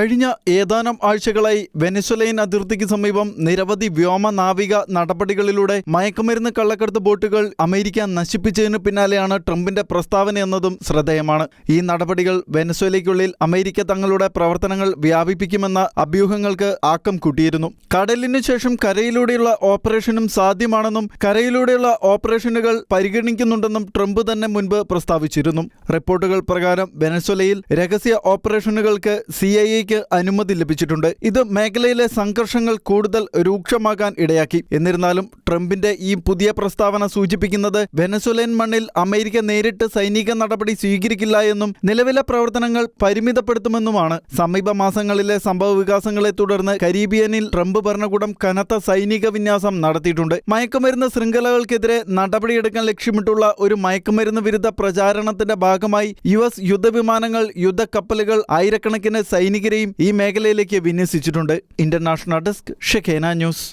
കഴിഞ്ഞ ഏതാനും ആഴ്ചകളായി വെനസ്വലൈൻ അതിർത്തിക്ക് സമീപം നിരവധി വ്യോമ നാവിക നടപടികളിലൂടെ മയക്കുമരുന്ന് കള്ളക്കടത്ത് ബോട്ടുകൾ അമേരിക്ക നശിപ്പിച്ചതിനു പിന്നാലെയാണ് ട്രംപിന്റെ പ്രസ്താവന എന്നതും ശ്രദ്ധേയമാണ്. ഈ നടപടികൾ വെനസ്വലയ്ക്കുള്ളിൽ അമേരിക്ക തങ്ങളുടെ പ്രവർത്തനങ്ങൾ വ്യാപിപ്പിക്കുമെന്ന അഭ്യൂഹങ്ങൾക്ക് ആക്കം കൂട്ടിയിരുന്നു. കടലിനു ശേഷം കരയിലൂടെയുള്ള ഓപ്പറേഷനും സാധ്യമാണെന്നും കരയിലൂടെയുള്ള ഓപ്പറേഷനുകൾ പരിഗണിക്കുന്നുണ്ടെന്നും ട്രംപ് തന്നെ മുൻപ് പ്രസ്താവിച്ചിരുന്നു. റിപ്പോർട്ടുകൾ പ്രകാരം വെനസ്വലയിൽ രഹസ്യ ഓപ്പറേഷനുകൾക്ക് സി ഐ എക്ക് അനുമതി ലഭിച്ചിട്ടുണ്ട്. ഇത് മേഖലയിലെ സംഘർഷങ്ങൾ കൂടുതൽ രൂക്ഷമാകാൻ ഇടയാക്കി. എന്നിരുന്നാലും ട്രംപിന്റെ ഈ പുതിയ പ്രസ്താവന സൂചിപ്പിക്കുന്നത് വെനസുലേൻ മണ്ണിൽ അമേരിക്ക നേരിട്ട് സൈനിക നടപടി സ്വീകരിക്കില്ല എന്നും നിലവിലെ പ്രവർത്തനങ്ങൾ പരിമിതപ്പെടുത്തുമെന്നുമാണ്. സമീപ മാസങ്ങളിലെ സംഭവ വികാസങ്ങളെ തുടർന്ന് കരീബിയനിൽ ട്രംപ് ഭരണകൂടം കനത്ത സൈനിക വിന്യാസം നടത്തിയിട്ടുണ്ട്. മയക്കുമരുന്ന് ശൃംഖലകൾക്കെതിരെ നടപടിയെടുക്കാൻ ലക്ഷ്യമിട്ടുള്ള ഒരു മയക്കുമരുന്ന് വിരുദ്ധ പ്രചാരണത്തിന്റെ ഭാഗമായി യു എസ് യുദ്ധവിമാനങ്ങൾ യുദ്ധക്കപ്പലുകൾ ആയിരക്കണക്കിന് സൈനികരെയും ഈ മേഖലയിലേക്ക് വിന്യസിച്ചിട്ടുണ്ട്. ഇന്റർനാഷണൽ ഡെസ്ക് ഷെഖേന ന്യൂസ്.